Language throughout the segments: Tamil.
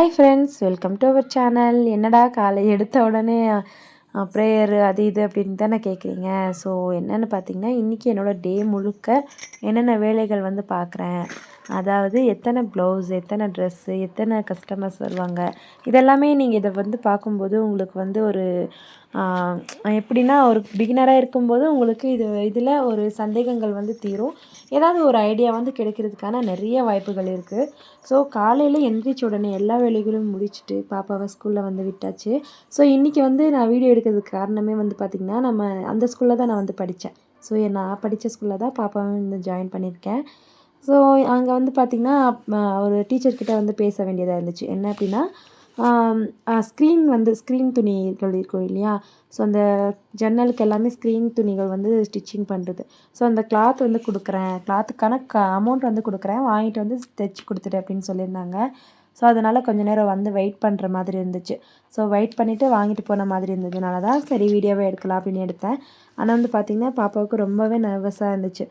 Hi friends welcome to our channel என்னடா காலை எடுத்த உடனே ப்ரேயரு அது இது அப்படின்னு தானே கேட்குறீங்க ஸோ என்னென்னு பார்த்தீங்கன்னா இன்றைக்கி என்னோடய டே முழுக்க என்னென்ன வேலைகள் வந்து பார்க்குறேன் அதாவது எத்தனை ப்ளவுஸ் எத்தனை ட்ரெஸ்ஸு எத்தனை கஸ்டமர்ஸ் வருவாங்க? இதெல்லாமே நீங்கள் இதை வந்து பார்க்கும்போது உங்களுக்கு வந்து ஒரு எப்படின்னா ஒரு பிகினராக இருக்கும்போது உங்களுக்கு இது இதில் ஒரு சந்தேகங்கள் வந்து தீரும். ஏதாவது ஒரு ஐடியா வந்து கிடைக்கிறதுக்கான நிறைய வாய்ப்புகள் இருக்குது ஸோ காலையில் எந்திரிச்ச உடனே எல்லா வேலைகளும் முடிச்சுட்டு பாப்பாவை ஸ்கூலில் வந்து விட்டாச்சு. ஸோ இன்றைக்கி வந்து நான் வீடியோ எடுக்கிறதுக்கு காரணமே வந்து பார்த்திங்கன்னா நம்ம அந்த ஸ்கூலில் தான் நான் வந்து படித்தேன் ஸோ நான் படித்த ஸ்கூலில் தான் பாப்பாவை வந்து ஜாயின் பண்ணியிருக்கேன். ஸோ அங்கே வந்து பார்த்திங்கன்னா ஒரு டீச்சர்கிட்ட வந்து பேச வேண்டியதாக இருந்துச்சு. என்ன அப்படின்னா ஸ்க்ரீன் வந்து ஸ்க்ரீன் துணிகள் இருக்கும் இல்லையா? ஸோ அந்த ஜன்னலுக்கு எல்லாமே ஸ்க்ரீன் துணிகள் வந்து ஸ்டிச்சிங் பண்ணுறது ஸோ அந்த கிளாத் வந்து கொடுக்குறேன். கிளாத்துக்கான க அமௌண்ட் வந்து கொடுக்குறேன். வாங்கிட்டு வந்து தைச்சி கொடுத்துட்டு அப்படின்னு சொல்லியிருந்தாங்க. ஸோ அதனால் கொஞ்சம் நேரம் வந்து வெயிட் பண்ணுற மாதிரி இருந்துச்சு. ஸோ வெயிட் பண்ணிவிட்டு வாங்கிட்டு போன மாதிரி இருந்ததுனால தான் சரி வீடியோவே எடுக்கலாம் அப்படின்னு எடுத்தேன். ஆனால் வந்து பார்த்திங்கன்னா பாப்பாவுக்கு ரொம்பவே நர்வஸாக இருந்துச்சு.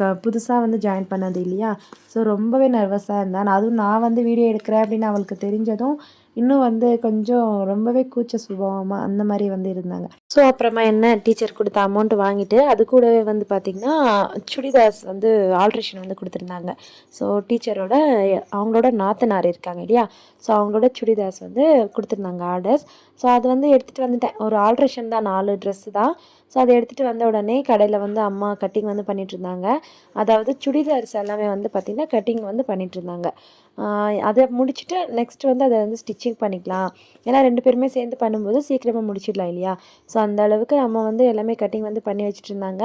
க புதுசாக வந்து ஜாயின் பண்ணது இல்லையா? ஸோ ரொம்பவே நர்வஸாக இருந்தேன் அதுவும் நான் வந்து வீடியோ எடுக்கிறேன் அப்படின்னு அவளுக்கு தெரிஞ்சதும் இன்னும் வந்து கொஞ்சம் ரொம்பவே கூச்ச சுபாவமாக அந்த மாதிரி வந்து இருந்தாங்க. ஸோ அப்புறமா என்ன டீச்சர் கொடுத்த அமௌண்ட் வாங்கிட்டு அது கூடவே வந்து பார்த்திங்கன்னா சுடிதார்ஸ் வந்து ஆல்ட்ரேஷன் வந்து கொடுத்துருந்தாங்க. ஸோ டீச்சரோட அவங்களோட நாத்தனார் இருக்காங்க இல்லையா? ஸோ அவங்களோட சுடிதார்ஸ் வந்து கொடுத்துருந்தாங்க ஆர்டர்ஸ் ஸோ அது வந்து எடுத்துகிட்டு வந்துட்டேன். ஒரு ஆல்ட்ரேஷன் தான் நாலு ட்ரெஸ்ஸு தான். ஸோ அதை எடுத்துகிட்டு வந்த உடனே கடையில் வந்து அம்மா கட்டிங் வந்து பண்ணிகிட்டு இருந்தாங்க. அதாவது சுடிதார்ஸ் எல்லாமே வந்து பார்த்திங்கன்னா கட்டிங் வந்து பண்ணிகிட்டு இருந்தாங்க. அதை முடிச்சுட்டு நெக்ஸ்ட் வந்து அதை வந்து ஸ்டிச்சிங் பண்ணிக்கலாம். ஏன்னா ரெண்டு பேருமே சேர்ந்து பண்ணும்போது சீக்கிரமாக முடிச்சிடலாம் இல்லையா? ஸோ அந்த அளவுக்கு நம்ம வந்து எல்லாமே கட்டிங் வந்து பண்ணி வச்சுட்டு இருந்தாங்க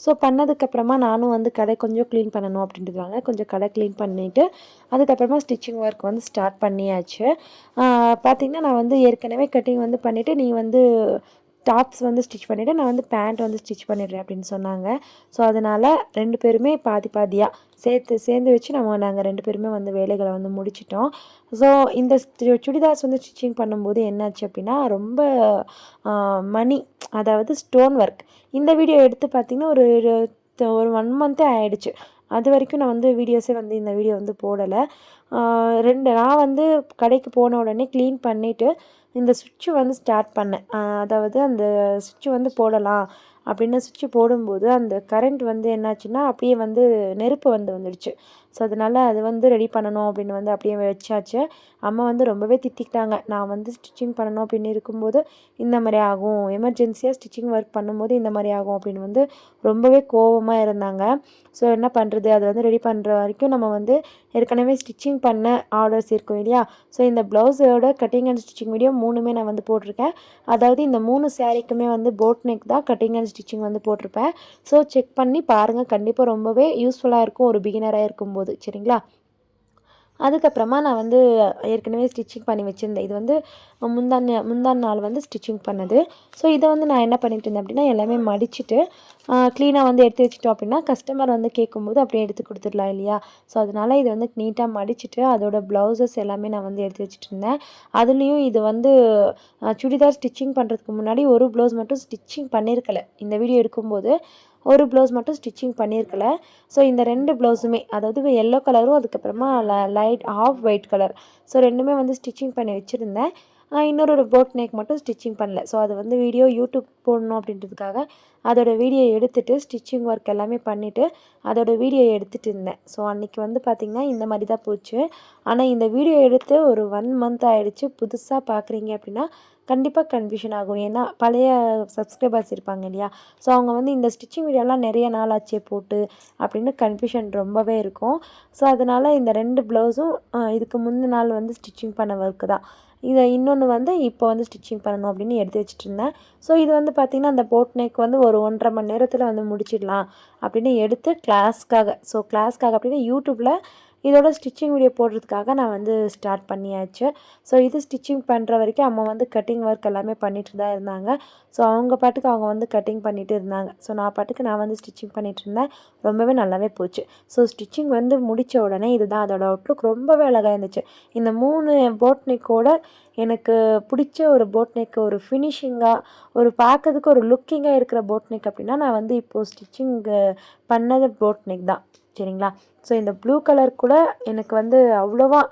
ஸோ பண்ணதுக்கப்புறமா நானும் வந்து கடை கொஞ்சம் க்ளீன் பண்ணணும் அப்படின்றதுனால கொஞ்சம் கடை க்ளீன் பண்ணிவிட்டு அதுக்கப்புறமா ஸ்டிச்சிங் ஒர்க் வந்து ஸ்டார்ட் பண்ணியாச்சு. பார்த்திங்கன்னா நான் வந்து ஏற்கனவே கட்டிங் வந்து பண்ணிவிட்டு நீ வந்து டாப்ஸ் வந்து ஸ்டிச் பண்ணிவிட்டு நான் வந்து பேண்ட் வந்து ஸ்டிச் பண்ணிடுறேன் அப்படின்னு சொன்னாங்க. ஸோ அதனால் ரெண்டு பேருமே பாதி பாதியாக சேர்த்து சேர்ந்து வச்சு நம்ம நாங்கள் ரெண்டு பேருமே வந்து வேலைகளை வந்து முடிச்சிட்டோம். ஸோ இந்த சுடிதார்ஸ் வந்து ஸ்டிச்சிங் பண்ணும்போது என்னாச்சு அப்படின்னா ரொம்ப மணி அதாவது ஸ்டோன் ஒர்க். இந்த வீடியோ எடுத்து பார்த்திங்கன்னா ஒரு ஒரு ஒன் மந்த்தே ஆகிடுச்சு அது வரைக்கும் நான் வந்து வீடியோஸே வந்து இந்த வீடியோ வந்து போடலை. ரெண்டு நான் வந்து கடைக்கு போன உடனே க்ளீன் பண்ணிவிட்டு இந்த சுவிட்சு வந்து ஸ்டார்ட் பண்ணேன் அதாவது அந்த சுவிட்சு வந்து போடலாம் அப்படின்னு சுவிட்சு போடும்போது அந்த கரண்ட் வந்து என்னாச்சுன்னா அப்படியே வந்து நெருப்பு வந்து வந்துடுச்சு. ஸோ அதனால் அது வந்து ரெடி பண்ணணும் அப்படின்னு வந்து அப்படியே வச்சாச்சு. அம்மா வந்து ரொம்பவே திட்டிக்கிட்டாங்க. நான் வந்து ஸ்டிச்சிங் பண்ணணும் அப்படின்னு இருக்கும்போது இந்த மாதிரி ஆகும். எமர்ஜென்சியாக ஸ்டிச்சிங் ஒர்க் பண்ணும்போது இந்த மாதிரி ஆகும் அப்படின்னு வந்து ரொம்பவே கோபமாக இருந்தாங்க. ஸோ என்ன பண்ணுறது அது வந்து ரெடி பண்ணுற வரைக்கும் நம்ம வந்து ஏற்கனவே ஸ்டிச்சிங் பண்ண ஆர்டர்ஸ் இருக்கும் இல்லையா? ஸோ இந்த ப்ளவுஸோட கட்டிங் அண்ட் ஸ்டிச்சிங் வீடியோ மூணுமே நான் வந்து போட்டிருக்கேன். அதாவது இந்த மூணு சேரீக்குமே வந்து போட் நெக் தான் கட்டிங் அண்ட் ஸ்டிச்சிங் வந்து போட்டிருப்பேன். ஸோ செக் பண்ணி பாருங்கள் கண்டிப்பாக ரொம்பவே யூஸ்ஃபுல்லாக இருக்கும். ஒரு பிகினராக இருக்கும்போது. போகுது சரிங்களா? அதுக்கப்புறமா நான் வந்து ஏற்கனவே ஸ்டிச்சிங் பண்ணி வச்சுருந்தேன். இது வந்து முந்தான முந்தான நாள் வந்து ஸ்டிச்சிங் பண்ணது. ஸோ இதை வந்து நான் என்ன பண்ணிட்டு இருந்தேன் அப்படின்னா எல்லாமே மடிச்சுட்டு க்ளீனாக வந்து எடுத்து வச்சுட்டோம் அப்படின்னா கஸ்டமர் வந்து கேட்கும்போது அப்படியே எடுத்து கொடுத்துடலாம் இல்லையா? ஸோ அதனால் இதை வந்து நீட்டாக மடிச்சுட்டு அதோட ப்ளவுசஸ் எல்லாமே நான் வந்து எடுத்து வச்சுட்டு இருந்தேன். அதுலேயும் இது வந்து சுடிதார் ஸ்டிச்சிங் பண்ணுறதுக்கு முன்னாடி ஒரு ப்ளவுஸ் மட்டும் ஸ்டிச்சிங் பண்ணியிருக்கல இந்த வீடியோ எடுக்கும்போது ஒரு ப்ளவுஸ் மட்டும் ஸ்டிச்சிங் பண்ணியிருக்கல. ஸோ இந்த ரெண்டு ப்ளவுஸுமே அதாவது எல்லோ கலரும் அதுக்கப்புறமா light off white colour so ரெண்டுமே வந்து ஸ்டிச்சிங் பண்ணி வச்சுருந்தேன். இன்னொரு ஒரு போட் நெக் மட்டும் ஸ்டிச்சிங் பண்ணல. ஸோ அது வந்து வீடியோ யூடியூப் போடணும் அப்படின்றதுக்காக அதோடய வீடியோ எடுத்துகிட்டு ஸ்டிச்சிங் ஒர்க் எல்லாமே பண்ணிவிட்டு அதோடய வீடியோ எடுத்துகிட்டு இருந்தேன். ஸோ அன்றைக்கி வந்து பார்த்திங்கன்னா இந்த மாதிரி தான் போச்சு. ஆனால் இந்த வீடியோ எடுத்து ஒரு ஒன் மந்த் ஆகிடுச்சு புதுசாக பார்க்குறீங்க அப்படின்னா கண்டிப்பாக கன்ஃபியூஷன் ஆகும். ஏன்னா பழைய சப்ஸ்கிரைபர்ஸ் இருப்பாங்க இல்லையா? ஸோ அவங்க வந்து இந்த ஸ்டிச்சிங் வீடியோலாம் நிறைய நாள் ஆச்சே போட்டு அப்படின்னு கன்ஃபியூஷன் ரொம்பவே இருக்கும். ஸோ அதனால் இந்த ரெண்டு ப்ளவுஸும் இதுக்கு முந்தின நாள் வந்து ஸ்டிச்சிங் பண்ண ஒர்க்கு தான். இதை இன்னொன்று வந்து இப்போ வந்து ஸ்டிச்சிங் பண்ணணும் அப்படின்னு எடுத்து வச்சுட்டு இருந்தேன். ஸோ இது வந்து பார்த்திங்கன்னா அந்த போட் நெக் வந்து ஒரு ஒன்றரை மணி நேரத்தில் வந்து முடிச்சிடலாம் அப்படின்னு எடுத்து கிளாஸ்க்காக ஸோ கிளாஸ்க்காக அப்படின்னு யூடியூப்பில் இதோட ஸ்டிச்சிங் வீடியோ போடுறதுக்காக நான் வந்து ஸ்டார்ட் பண்ணியாச்சு. ஸோ இது ஸ்டிச்சிங் பண்ணுற வரைக்கும் அம்மா வந்து கட்டிங் ஒர்க் எல்லாமே பண்ணிட்டு தான் இருந்தாங்க. ஸோ அவங்க பாட்டுக்கு அவங்க வந்து கட்டிங் பண்ணிகிட்டு இருந்தாங்க. ஸோ நான் பாட்டுக்கு நான் வந்து ஸ்டிச்சிங் பண்ணிகிட்டு இருந்தேன். ரொம்பவே நல்லாவே போச்சு. ஸோ ஸ்டிச்சிங் வந்து முடித்த உடனே இதுதான் அதோட அவுட்லுக் ரொம்பவே அழகாக இருந்துச்சு. இந்த மூணு போட் நெக்கோட எனக்கு பிடிச்ச ஒரு போட் நெக் ஒரு ஃபினிஷிங்காக ஒரு பார்க்கறதுக்கு ஒரு லுக்கிங்காக இருக்கிற போட் நெக் அப்படின்னா நான் வந்து இப்போது ஸ்டிச்சிங் பண்ணது போட் நெக் தான். சரிங்களா? ஸோ இந்த ப்ளூ கலர் கூட எனக்கு வந்து அவ்வளோவா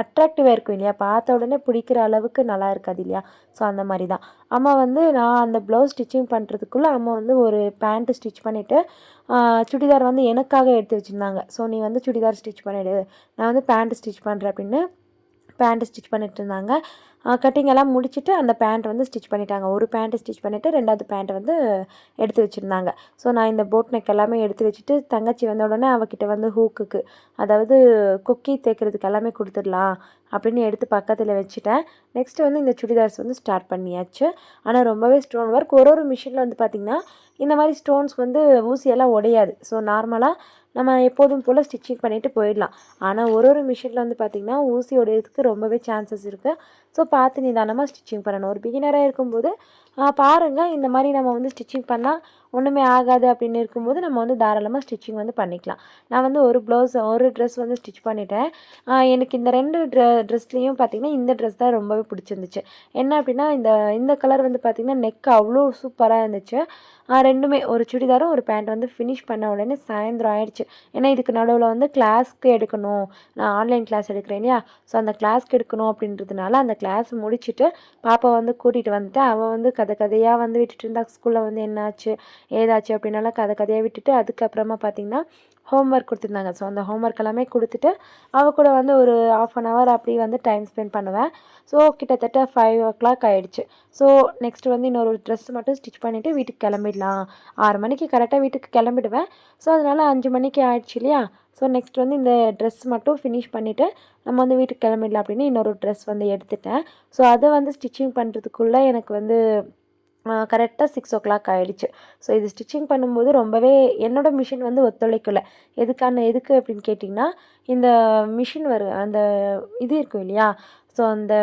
அட்ராக்டிவாக இருக்கும் இல்லையா? பார்த்த உடனே பிடிக்கிற அளவுக்கு நல்லா இருக்காது இல்லையா? ஸோ அந்த மாதிரி தான் அம்மா வந்து நான் அந்த ப்ளவுஸ் ஸ்டிச்சிங் பண்ணுறதுக்குள்ளே அம்மா வந்து ஒரு பேண்ட்டு ஸ்டிச் பண்ணிவிட்டு சுடிதார் வந்து எனக்காக எடுத்து வச்சுருந்தாங்க. ஸோ நீ வந்து சுடிதார் ஸ்டிச் பண்ணிவிடு நான் வந்து பேண்ட் ஸ்டிச் பண்ணுறேன் அப்படின்னு பேண்ட்டு ஸ்டிச் பண்ணிட்டு இருந்தாங்க கட்டிங் எல்லாம் முடிச்சுட்டு அந்த பேண்ட் வந்து ஸ்டிச் பண்ணிட்டாங்க. ஒரு பேண்ட்டு ஸ்டிச் பண்ணிவிட்டு ரெண்டாவது பேண்ட்டை வந்து எடுத்து வச்சுருந்தாங்க. ஸோ நான் இந்த போட் நெக் எல்லாமே எடுத்து வச்சுட்டு தங்கச்சி வந்த உடனே அவகிட்ட வந்து ஹூக்குக்கு அதாவது கொக்கி தேய்க்கிறதுக்கு எல்லாமே கொடுத்துடலாம் அப்படின்னு எடுத்து பக்கத்தில் வச்சுட்டேன். நெக்ஸ்ட்டு வந்து இந்த சுடிதார்ஸ் வந்து ஸ்டார்ட் பண்ணியாச்சு. ஆனால் ரொம்பவே ஸ்டோன் ஒர்க். ஒரு ஒரு மிஷினில் வந்து பார்த்திங்கன்னா இந்த மாதிரி ஸ்டோன்ஸ் வந்து ஊசியெல்லாம் உடையாது. ஸோ நார்மலாக நம்ம எப்போதும் போல் ஸ்டிச்சிங் பண்ணிவிட்டு போயிடலாம். ஆனால் ஒரு ஒரு மிஷினில் வந்து பார்த்திங்கன்னா ஊசி உடையிறதுக்கு ரொம்பவே சான்சஸ் இருக்குது ஸோ பார்த்து நிதானமாக ஸ்டிச்சிங் பண்ணணும். ஒரு பிகினராக இருக்கும்போது பாருங்கள் இந்த மாதிரி நம்ம வந்து ஸ்டிச்சிங் பண்ணால் ஒன்றுமே ஆகாது அப்படின்னு இருக்கும்போது நம்ம வந்து தாராளமாக ஸ்டிச்சிங் வந்து பண்ணிக்கலாம். நான் வந்து ஒரு ப்ளவுஸ் ஒரு ட்ரெஸ் வந்து ஸ்டிச் பண்ணிட்டேன். எனக்கு இந்த ரெண்டு ட்ரெ ட்ரெஸ்லேயும் பார்த்திங்கன்னா இந்த ட்ரெஸ் தான் ரொம்பவே பிடிச்சிருந்துச்சு. என்ன அப்படின்னா இந்த இந்த கலர் வந்து பார்த்திங்கன்னா நெக் அவ்வளோ சூப்பராக இருந்துச்சு. ரெண்டுமே ஒரு சுடிதாரும் ஒரு பேண்ட் வந்து ஃபினிஷ் பண்ண உடனே சாயந்தரம் ஆயிடுச்சு. ஏன்னா இதுக்கு நடுவில் வந்து கிளாஸ்க்கு எடுக்கணும். நான் ஆன்லைன் கிளாஸ் எடுக்கிறேன் இல்லையா? ஸோ அந்த கிளாஸ்க்கு எடுக்கணும் அப்படின்றதுனால அந்த கிளாஸ் முடிச்சுட்டு பாப்பா வந்து கூட்டிகிட்டு வந்துட்டு அவள் வந்து கதை கதையாக வந்து விட்டுட்டு இருந்தா ஸ்கூலில் வந்து என்னாச்சு ஏதாச்சு அப்படின்னாலாம் கதை கதையாக விட்டுட்டு அதுக்கப்புறமா பார்த்திங்கன்னா ஹோம் ஒர்க் கொடுத்துருந்தாங்க. ஸோ அந்த ஹோம் ஒர்க் எல்லாமே கொடுத்துட்டு அவள் கூட வந்து ஒரு ஆஃப் அன் ஹவர் அப்படி வந்து டைம் ஸ்பெண்ட் பண்ணுவேன். ஸோ கிட்டத்தட்ட ஃபைவ் ஓ கிளாக் ஆகிடுச்சு ஸோ நெக்ஸ்ட் வந்து இன்னொரு ட்ரெஸ் மட்டும் ஸ்டிச் பண்ணிவிட்டு வீட்டுக்கு கிளம்பிடலாம். ஆறு மணிக்கு கரெக்டாக வீட்டுக்கு கிளம்பிடுவேன். ஸோ அதனால் அஞ்சு மணிக்கு ஆயிடுச்சு இல்லையா? ஸோ நெக்ஸ்ட் வந்து இந்த ட்ரெஸ் மட்டும் ஃபினிஷ் பண்ணிவிட்டு நம்ம வந்து வீட்டுக்கு கிளம்பிடலாம் அப்படின்னு இன்னொரு ட்ரெஸ் வந்து எடுத்துட்டேன். ஸோ அதை வந்து ஸ்டிச்சிங் பண்ணுறதுக்குள்ளே எனக்கு வந்து கரெக்டாக சிக்ஸ் ஓ கிளாக் ஆகிடுச்சு ஸோ இது ஸ்டிச்சிங் பண்ணும்போது ரொம்பவே என்னோடய மிஷின் வந்து ஒத்துழைக்கலை. எதுக்கான எதுக்கு அப்படின்னு கேட்டிங்கன்னா இந்த மிஷின் வரு அந்த இது இருக்கும் இல்லையா? ஸோ அந்த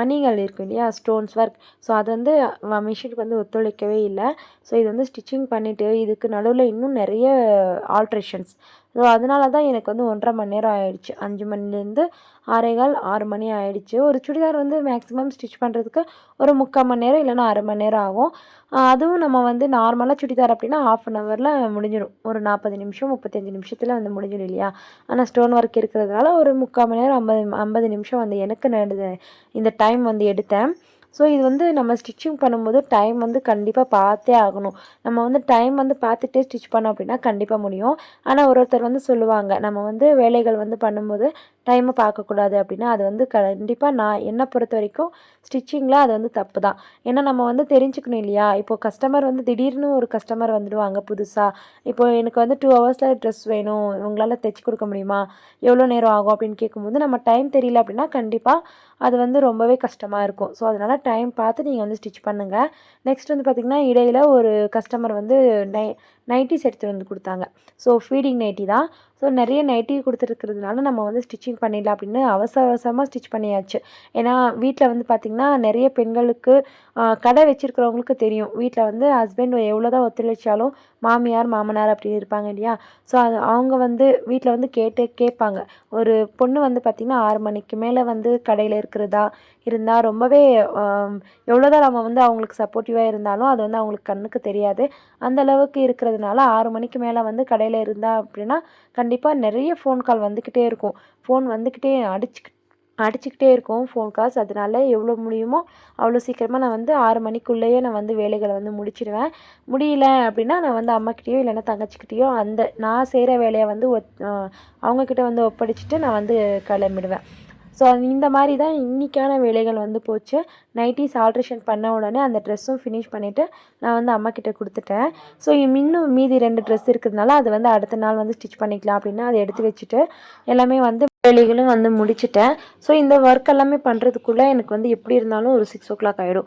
மணிகள் இருக்கும் இல்லையா? ஸ்டோன்ஸ் ஒர்க் ஸோ அது வந்து மிஷினுக்கு வந்து ஒத்துழைக்கவே இல்லை. ஸோ இது வந்து ஸ்டிச்சிங் பண்ணிவிட்டு இதுக்கு நடுவில் இன்னும் நிறைய ஆல்ட்ரேஷன்ஸ் ஸோ அதனால தான் எனக்கு வந்து ஒன்றரை மணி நேரம் ஆயிடுச்சு. அஞ்சு மணிலேருந்து ஆறேகால் ஆறு மணி ஆயிடுச்சு. ஒரு சுடிதார் வந்து மேக்ஸிமம் ஸ்டிச் பண்ணுறதுக்கு ஒரு முக்கால் மணி நேரம் இல்லைன்னா அரை மணி நேரம் ஆகும். அதுவும் நம்ம வந்து நார்மலாக சுடிதார் அப்படின்னா ஆஃப் அன் ஹவரில் முடிஞ்சிடும் ஒரு நாற்பது நிமிஷம் முப்பத்தஞ்சு நிமிஷத்தில் வந்து முடிஞ்சிடும் இல்லையா? ஆனால் ஸ்டோன் ஒர்க் இருக்கிறதுனால ஒரு முக்கால் மணி நேரம் ஐம்பது ஐம்பது நிமிஷம் வந்து எனக்கு இந்த டைம் வந்து எடுத்தேன். ஸோ இது வந்து நம்ம ஸ்டிச்சிங் பண்ணும்போது டைம் வந்து கண்டிப்பாக பார்த்தே ஆகணும். நம்ம வந்து டைம் வந்து பார்த்துட்டே ஸ்டிச் பண்ணோம் அப்படின்னா கண்டிப்பாக முடியும். ஆனால் ஒரு ஒருத்தர் வந்து சொல்லுவாங்க நம்ம வந்து வேலைகள் வந்து பண்ணும்போது டைமை பார்க்கக்கூடாது அப்படின்னா அது வந்து கண்டிப்பாக நான் என்னை பொறுத்த வரைக்கும் ஸ்டிச்சிங்கில் அது வந்து தப்பு தான் ஏன்னா நம்ம வந்து தெரிஞ்சுக்கணும் இல்லையா? இப்போது கஸ்டமர் வந்து திடீர்னு ஒரு கஸ்டமர் வந்துடுவாங்க புதுசாக இப்போ எனக்கு வந்து டூ ஹவர்ஸில் ட்ரெஸ் வேணும். உங்களால் தைச்சி கொடுக்க முடியுமா? எவ்வளோ நேரம் ஆகும் அப்படின்னு கேட்கும்போது நம்ம டைம் தெரியல அப்படின்னா கண்டிப்பாக அது வந்து ரொம்பவே கஷ்டமாக இருக்கும். ஸோ அதனால் டைம் பார்த்து நீங்கள் வந்து ஸ்டிச் பண்ணுங்கள் நெக்ஸ்ட் வந்து பார்த்திங்கன்னா இடையில் ஒரு கஸ்டமர் வந்து நை நைட்டிஸ் எடுத்துகிட்டு வந்து கொடுத்தாங்க. ஸோ ஃபீடிங் நைட்டி தான். ஸோ நிறைய நைட்டி கொடுத்துருக்கிறதுனால நம்ம வந்து ஸ்டிச்சிங் பண்ணிடலாம் அப்படின்னு அவசர அவசரமாக ஸ்டிச் பண்ணியாச்சு. ஏன்னா வீட்டில் வந்து பார்த்திங்கன்னா நிறைய பெண்களுக்கு கடை வச்சுருக்கிறவங்களுக்கு தெரியும். வீட்டில் வந்து ஹஸ்பண்ட் எவ்வளோ தான் ஒத்துழைச்சாலும் மாமியார் மாமனார் அப்படி இருப்பாங்க இல்லையா? ஸோ அது அவங்க வந்து வீட்டில் வந்து கேட்டு கேட்பாங்க. ஒரு பொண்ணு வந்து பார்த்திங்கன்னா ஆறு மணிக்கு மேலே வந்து கடையில் இருக்கிறதா? இருந்தால் ரொம்பவே எவ்வளோ தான் நம்ம வந்து அவங்களுக்கு சப்போர்ட்டிவாக இருந்தாலும் அது வந்து அவங்களுக்கு கண்ணுக்கு தெரியாது. அந்த அளவுக்கு இருக்கிறதுனால ஆறு மணிக்கு மேலே வந்து கடையில் இருந்தால் அப்படின்னா கண்டிப்பாக நிறைய ஃபோன் கால் வந்துக்கிட்டே இருக்கும். ஃபோன் வந்துக்கிட்டே அடிச்சுக்கிட்டு அடிச்சுக்கிட்டே இருக்கும் ஃபோன் கால்ஸ் அதனால எவ்வளோ முடியுமோ அவ்வளோ சீக்கிரமாக நான் வந்து ஆறு மணிக்குள்ளேயே நான் வந்து வேலைகளை வந்து முடிச்சிடுவேன் முடியல அப்படின்னா நான் வந்து அம்மாக்கிட்டேயோ இல்லைன்னா தங்கச்சிக்கிட்டேயோ அந்த நான் செய்கிற வேலையை வந்து ஒத் அவங்கக்கிட்ட வந்து ஒப்படைச்சிட்டு நான் வந்து கிளம்பிடுவேன். ஸோ இந்த மாதிரி தான் இன்றைக்கான வேலைகள் வந்து போச்சு. நைட்டிஸ் ஆல்ட்ரேஷன் பண்ண உடனே அந்த ட்ரெஸ்ஸும் ஃபினிஷ் பண்ணிவிட்டு நான் வந்து அம்மாக்கிட்ட கொடுத்துட்டேன். ஸோ இன்னும் மீதி ரெண்டு ட்ரெஸ் இருக்கிறதுனால அது வந்து அடுத்த நாள் வந்து ஸ்டிச் பண்ணிக்கலாம் அப்படின்னா அதை எடுத்து வச்சுட்டு எல்லாமே வந்து வேலைகளும் வந்து முடிச்சிட்டேன். ஸோ இந்த ஒர்க் எல்லாமே பண்ணுறதுக்குள்ளே எனக்கு வந்து எப்படி இருந்தாலும் ஒரு சிக்ஸ் ஓ கிளாக் ஆகிடும்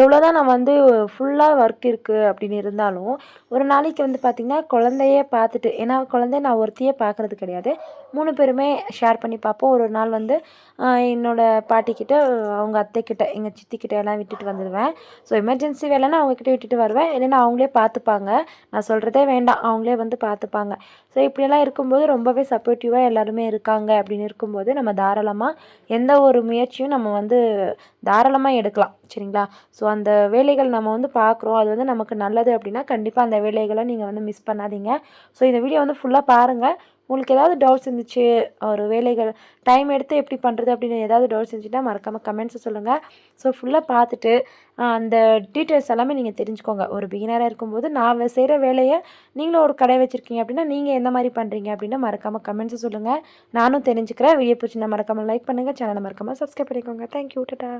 எவ்வளோ தான் நான் வந்து ஃபுல்லாக ஒர்க் இருக்குது அப்படின்னு இருந்தாலும் ஒரு நாளைக்கு வந்து பார்த்திங்கன்னா குழந்தையே பார்த்துட்டு ஏன்னா குழந்தைய நான் ஒருத்தையே பார்க்குறது கிடையாது. மூணு பேருமே ஷேர் பண்ணி பார்ப்போம். ஒரு நாள் வந்து என்னோடய பாட்டிக்கிட்ட அவங்க அத்தைக்கிட்ட எங்கள் சித்திக்கிட்ட எல்லாம் விட்டுட்டு வந்துடுவேன் ஸோ எமர்ஜென்சி வேலைன்னா அவங்கக்கிட்ட விட்டுட்டு வருவேன். இல்லைன்னா அவங்களே பார்த்துப்பாங்க. நான் சொல்கிறதே வேண்டாம். அவங்களே வந்து பார்த்துப்பாங்க. ஸோ இப்படியெல்லாம் இருக்கும்போது ரொம்பவே சப்போர்ட்டிவாக எல்லாருமே இருக்காங்க அப்படின்னு இருக்கும்போது நம்ம தாராளமாக எந்த ஒரு முயற்சியும் நம்ம வந்து தாராளமாக எடுக்கலாம் சரிங்களா? ஸோ அந்த வேலைகள் நம்ம வந்து பார்க்குறோம். அது வந்து நமக்கு நல்லது அப்படின்னா கண்டிப்பாக அந்த வேலைகளை நீங்கள் வந்து மிஸ் பண்ணாதீங்க. ஸோ இந்த வீடியோ வந்து ஃபுல்லாக பாருங்கள் உங்களுக்கு ஏதாவது டவுட்ஸ் இருந்துச்சு ஒரு வேலைகள் டைம் எடுத்து எப்படி பண்ணுறது அப்படின்னு ஏதாவது டவுட்ஸ் இருந்துச்சுன்னா மறக்காமல் கமெண்ட்ஸை சொல்லுங்கள் ஸோ ஃபுல்லாக பார்த்துட்டு அந்த டீட்டெயில்ஸ் எல்லாமே நீங்கள் தெரிஞ்சுக்கோங்க. ஒரு பிகினராக இருக்கும்போது நான் செய்கிற வேலையை நீங்களும் ஒரு கடை வச்சுருக்கீங்க அப்படின்னா நீங்கள் எந்த மாதிரி பண்ணுறீங்க அப்படின்னு மறக்காமல் கமெண்ட்ஸை சொல்லுங்கள் நானும் தெரிஞ்சுக்கிறேன். வீடியோ பிடிச்சிருந்தா மறக்காமல் லைக் பண்ணுங்கள் சேனலை மறக்காமல் சப்ஸ்கிரைப் பண்ணிக்கோங்க. Thank you ta-ta